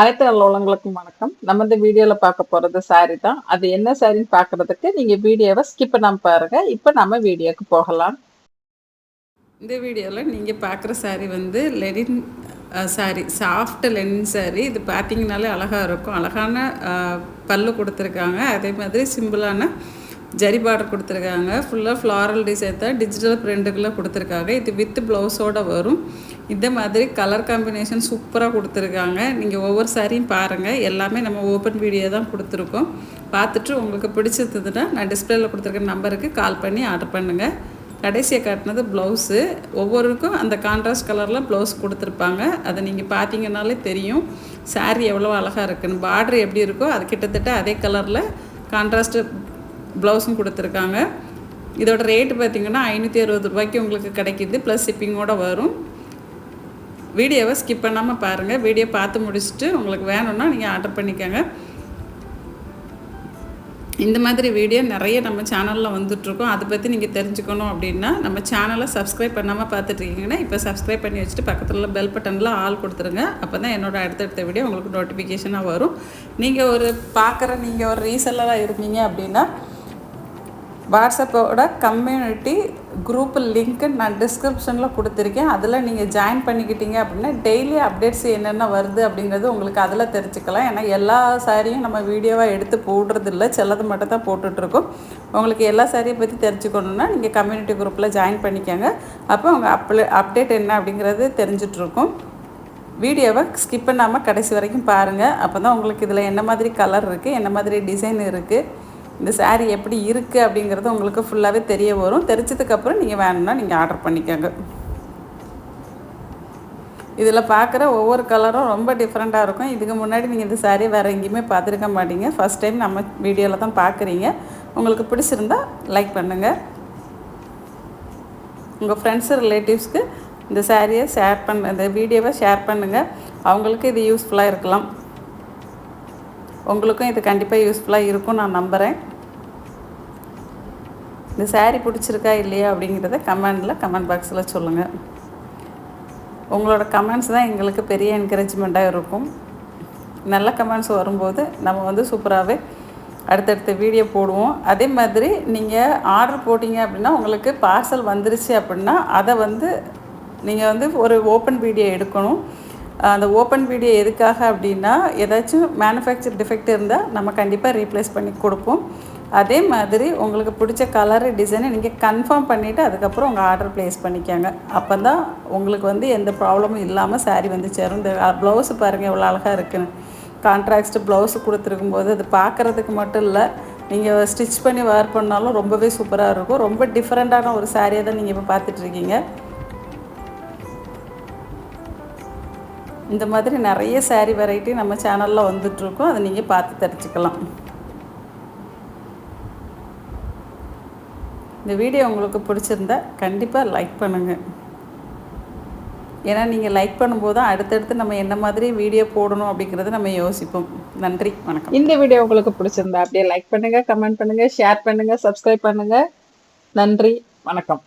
அனைத்து நல்லவங்களுக்கும் வணக்கம். நம்ம இந்த வீடியோல பார்க்க போறது சாரி தான். அது என்ன சாரின்னு பார்க்கிறதுக்கு நீங்க வீடியோவை ஸ்கிப் பண்ணாம பாருங்க. இப்போ நம்ம வீடியோக்கு போகலாம். இந்த வீடியோவில் நீங்கள் பார்க்குற சாரி வந்து linen sari soft linen sari இது பார்த்தீங்கனாலே அழகாக இருக்கும். அழகான பல்லு கொடுத்துருக்காங்க. அதே மாதிரி சிம்பிளான ஜரி பார்டர் கொடுத்துருக்காங்க. ஃபுல்லாக ஃப்ளாரல் டிசைன் தான். டிஜிட்டல் பிரிண்ட்டுக்குள்ளே கொடுத்துருக்காங்க. இது வித் ப்ளவுஸோடு வரும். இந்த மாதிரி கலர் காம்பினேஷன் சூப்பராக கொடுத்துருக்காங்க. நீங்கள் ஒவ்வொரு சாரியும் பாருங்கள் எல்லாமே நம்ம ஓப்பன் வீடியோ தான் கொடுத்துருக்கோம். பார்த்துட்டு உங்களுக்கு பிடிச்சிருந்ததுன்னா நான் டிஸ்பிளேல கொடுத்துருக்க நம்பருக்கு கால் பண்ணி ஆர்டர் பண்ணுங்கள் கடைசியை காட்டினது ப்ளவுஸு ஒவ்வொருக்கும் அந்த கான்ட்ராஸ்ட் கலரில் ப்ளவுஸ் கொடுத்துருப்பாங்க. அதை நீங்கள் பார்த்தீங்கன்னாலே தெரியும். Saree எவ்வளோ அழகாக இருக்குன்னு. பார்டர் எப்படி இருக்கோ அது கிட்டத்தட்ட அதே கலரில் கான்ட்ராஸ்ட்டு ப்ளவுஸும் கொடுத்துருக்காங்க. இதோட ரேட்டு பார்த்தீங்கன்னா ஐநூற்றி அறுபது ரூபாய்க்கு உங்களுக்கு கிடைக்கிது. ப்ளஸ் ஷிப்பிங்கோட வரும். வீடியோவை ஸ்கிப் பண்ணாமல் பாருங்கள் வீடியோ பார்த்து முடிச்சுட்டு உங்களுக்கு வேணும்னா நீங்கள் ஆர்டர் பண்ணிக்கோங்க. இந்த மாதிரி வீடியோ நிறைய நம்ம சேனலில் வந்துட்ருக்கோம் அதை பற்றி நீங்கள் தெரிஞ்சுக்கணும் அப்படின்னா நம்ம சேனலை சப்ஸ்கிரைப் பண்ணாமல் பார்த்துட்ருக்கீங்கன்னா இப்போ சப்ஸ்கிரைப் பண்ணி வச்சுட்டு பக்கத்தில் பெல் பட்டனில் ஆள் கொடுத்துருங்க. அப்போ தான் என்னோடய அடுத்தடுத்த வீடியோ உங்களுக்கு நோட்டிஃபிகேஷனாக வரும். நீங்கள் ஒரு பார்க்குற நீங்கள் ஒரு ரீசெல்லராக இருந்தீங்க அப்படின்னா வாட்ஸ்அப்போட கம்யூனிட்டி குரூப் லிங்க்கு நான் டிஸ்கிரிப்ஷனில் கொடுத்துருக்கேன். அதில் நீங்கள் ஜாயின் பண்ணிக்கிட்டீங்க அப்படின்னா டெய்லி அப்டேட்ஸ் என்னென்ன வருது அப்படிங்கிறது உங்களுக்கு அதில் தெரிஞ்சுக்கலாம். ஏன்னா எல்லா சாரியும் நம்ம வீடியோவாக எடுத்து போடுறது இல்லை சிலது மட்டும் தான் போட்டுட்ருக்கோம். உங்களுக்கு எல்லா சாரியை பற்றி தெரிஞ்சுக்கணுன்னா நீங்கள் கம்யூனிட்டி குரூப்பில் ஜாயின் பண்ணிக்கோங்க. அப்போ உங்கள் அப்ளே அப்டேட் என்ன அப்படிங்கிறது தெரிஞ்சிட்ருக்கும். வீடியோவை ஸ்கிப் பண்ணாமல் கடைசி வரைக்கும் பாருங்கள் அப்போ தான் உங்களுக்கு இதில் என்ன மாதிரி கலர் இருக்குது என்ன மாதிரி டிசைன் இருக்குது இந்த சாரீ எப்படி இருக்குது அப்படிங்கிறது உங்களுக்கு ஃபுல்லாகவே தெரிய வரும். தெரிச்சதுக்கப்புறம் நீங்கள் வேணும்னா நீங்கள் ஆர்டர் பண்ணிக்கோங்க. இதில் பார்க்குற ஒவ்வொரு கலரும் ரொம்ப டிஃப்ரெண்ட்டாக இருக்கும். இதுக்கு முன்னாடி நீங்கள் இந்த சாரீ வேறு எங்கேயுமே பார்த்துருக்க மாட்டீங்க. ஃபஸ்ட் டைம் நம்ம வீடியோவில் தான் பார்க்குறீங்க உங்களுக்கு பிடிச்சிருந்தா லைக் பண்ணுங்கள் உங்கள் ஃப்ரெண்ட்ஸு ரிலேட்டிவ்ஸ்க்கு இந்த சாரியை ஷேர் பண்ண இந்த வீடியோவை ஷேர் பண்ணுங்கள் அவங்களுக்கு இது யூஸ்ஃபுல்லாக இருக்கலாம். உங்களுக்கும் இது கண்டிப்பாக யூஸ்ஃபுல்லாக இருக்கும் நான் நம்புகிறேன் இந்த சாரீ பிடிச்சிருக்கா இல்லையா அப்படிங்கிறத கமெண்டில் கமெண்ட் பாக்ஸில் சொல்லுங்கள் உங்களோட கமெண்ட்ஸ் தான் எங்களுக்கு பெரிய என்கரேஜ்மெண்ட்டாக இருக்கும். நல்ல கமெண்ட்ஸ் வரும்போது நம்ம வந்து சூப்பராகவே அடுத்தடுத்த வீடியோ போடுவோம். அதே மாதிரி நீங்கள் ஆர்டர் போட்டிங்க அப்படின்னா உங்களுக்கு பார்சல் வந்துருச்சு அப்படின்னா அதை வந்து நீங்கள் வந்து ஒரு ஓப்பன் வீடியோ எடுக்கணும். அந்த ஓப்பன் வீடியோ எதுக்காக அப்படின்னா ஏதாச்சும் மேனுஃபேக்சர் டிஃபெக்ட் இருந்தால் நம்ம கண்டிப்பாக ரீப்ளேஸ் பண்ணி கொடுப்போம். அதே மாதிரி உங்களுக்கு பிடிச்ச கலரு டிசைனை நீங்கள் கன்ஃபார்ம் பண்ணிவிட்டு அதுக்கப்புறம் உங்கள் ஆர்டர் ப்ளேஸ் பண்ணிக்கோங்க. அப்போ தான் உங்களுக்கு வந்து எந்த ப்ராப்ளமும் இல்லாமல் சாரீ வந்து சேரும். இந்த ப்ளவுஸு பாருங்கள் எவ்வளோ அழகாக இருக்குன்னு. கான்ட்ராக்ட் ப்ளவுஸு கொடுத்துருக்கும் போது அது பார்க்குறதுக்கு மட்டும் இல்லை நீங்கள் ஸ்டிச் பண்ணி வேர் பண்ணாலும் ரொம்பவே சூப்பராக இருக்கும். ரொம்ப டிஃப்ரெண்ட்டான ஒரு சாரியை தான் நீங்கள் இப்போ பார்த்துட்ருக்கீங்க இந்த மாதிரி நிறைய சாரீ வெரைட்டி நம்ம சேனலில் வந்துட்ருக்கோம் அதை நீங்கள் பார்த்து தெரிஞ்சுக்கலாம். இந்த வீடியோ உங்களுக்கு பிடிச்சிருந்தா கண்டிப்பாக லைக் பண்ணுங்கள் ஏன்னா நீங்கள் லைக் பண்ணும்போது தான் அடுத்தடுத்து நம்ம என்ன மாதிரி வீடியோ போடணும் அப்படிங்கிறத நம்ம யோசிப்போம். நன்றி வணக்கம். இந்த வீடியோ உங்களுக்கு பிடிச்சிருந்தா அப்படியே லைக் பண்ணுங்க கமெண்ட் பண்ணுங்க ஷேர் பண்ணுங்கள் சப்ஸ்கிரைப் பண்ணுங்க. நன்றி வணக்கம்.